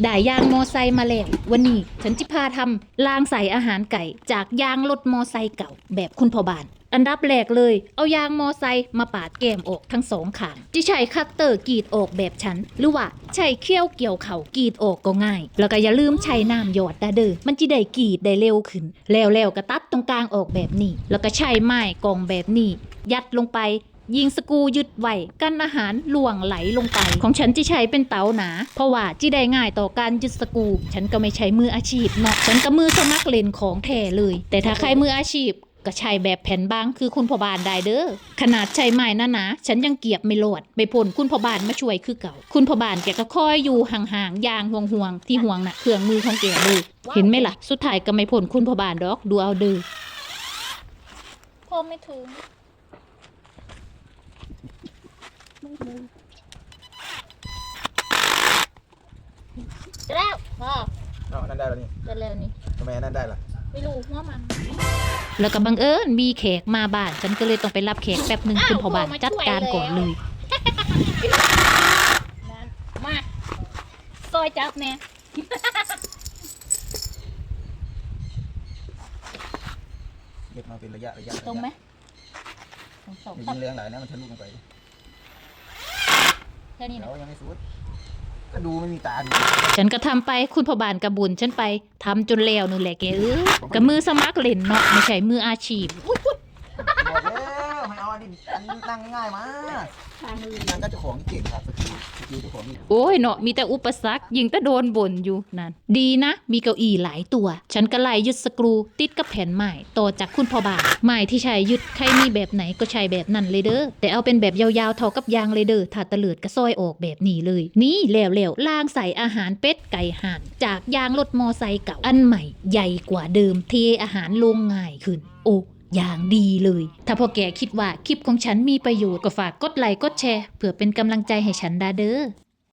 ได้ยางมอไซค์มาแล้ววันนี้ฉันจะพาทำลางใส่อาหารไก่ จากยางรถมอไซค์เก่า แบบคุณพ่อบ้าน อันดับแรกเลย เอายางมอไซค์มาปาดแก้มออกทั้งสองข้างจะใช้คัตเตอร์กรีดออกแบบฉัน หรือว่าใช้เขี้ยวเกี่ยวเข่ากรีดออกก็ง่าย แล้วก็อย่าลืมใช้น้ำหยอดดาเด้อมันจะได้กรีดได้เร็วขึ้น แล้วแล้วก็ตัดตรงกลางออกแบบนี้ แล้วก็ใช้ไม้กองแบบนี้ ยัดลงไป ยิงสกูยึดไว้กันอาหารล่วงไหลลงไป ของฉันจะใช้เป็นเตาหนา เพราะว่าจีได้ง่ายต่อการยึดสกู ฉันก็ไม่ใช้มืออาชีพเนาะฉันก็มือสมัครเล่นของแท้เลย แต่ถ้าใครมืออาชีพก็ใช้แบบแผ่นบางคือคุณพ่อบานได้เด้อขนาดใช้ไม้นาหนาๆฉันยังเกียบไม่โหลดไปพ่นคุณพ่อบานมาช่วยคือเก่า คุณพ่อบานแกก็คอยอยู่ห่างๆยางห่วงๆที่ห่วงน่ะเครื่องมือของแกเลยเห็นไหมล่ะ สุดท้ายก็ไม่พ่นคุณพ่อบานดอกดูเอาเด้อพ่อไม่ถึง แล้วพ่อเอาอันนั้นได้แล้วนี่จะเร็วนี้ทำไมอันนั้นได้ล่ะไม่รู้หัวมันแล้วก็บังเอิญมีแขกมาบ้าน ฉันก็เลยต้องไปรับแขกแป๊บหนึ่งคุณพ่อบ้านจัดการก่อนเลยนั่นมาซอยจับแน่เก็บมาเป็นระยะระยะตรงไหมตรงสองอย่าตัยิดงแรงหลายนะมันทะลุลงไป แค่นี้เดี๋นะยวยังไม่สุด ก็ดูไม่มีตาดูฉันก็ทำไปคุณพ่อบ้านกระบุญฉันไปทำจนแล้วนู่นแหละแกเอ้ยกับมือสมัครเล่นเนาะไม่ใช่มืออาชีพบอก แล้วให้เอาอันนี้อันนั่งง่ายมาทางมือนั่งก็เจ้าของเก่งครับสกิลสกิลเจ้าของนี่โอ้ยเนาะมีแต่อุปสรรคยิงแต่โดนบ่นอยู่นั่นดีนะ มีเก้าอี้หลายตัว ฉันก็ไล่ยึดสกรู ติดกับแผ่นไม้ต่อจากคุณพ่อบ้านไม้ที่ใช้ยึดใครมีแบบไหนก็ใช้แบบนั้นเลยเด้อแต่เอาเป็นแบบยาวๆเท่ากับยางเลยเด้อถ้าตะเลิดก็ซอยออกแบบนี้เลย นี่แล้วแล้วๆล่างใส่อาหารเป็ดไก่ห่านจากยางรถมอไซค์เก่าอันใหม่ ใหญ่กว่าเดิมเทอาหารลงง่ายขึ้น โอ้ อย่างดีเลย ถ้าพอแกคิดว่าคลิปของฉันมีประโยชน์ก็ฝากกดไลค์กดแชร์เพื่อเป็นกำลังใจให้ฉันดาเด้อ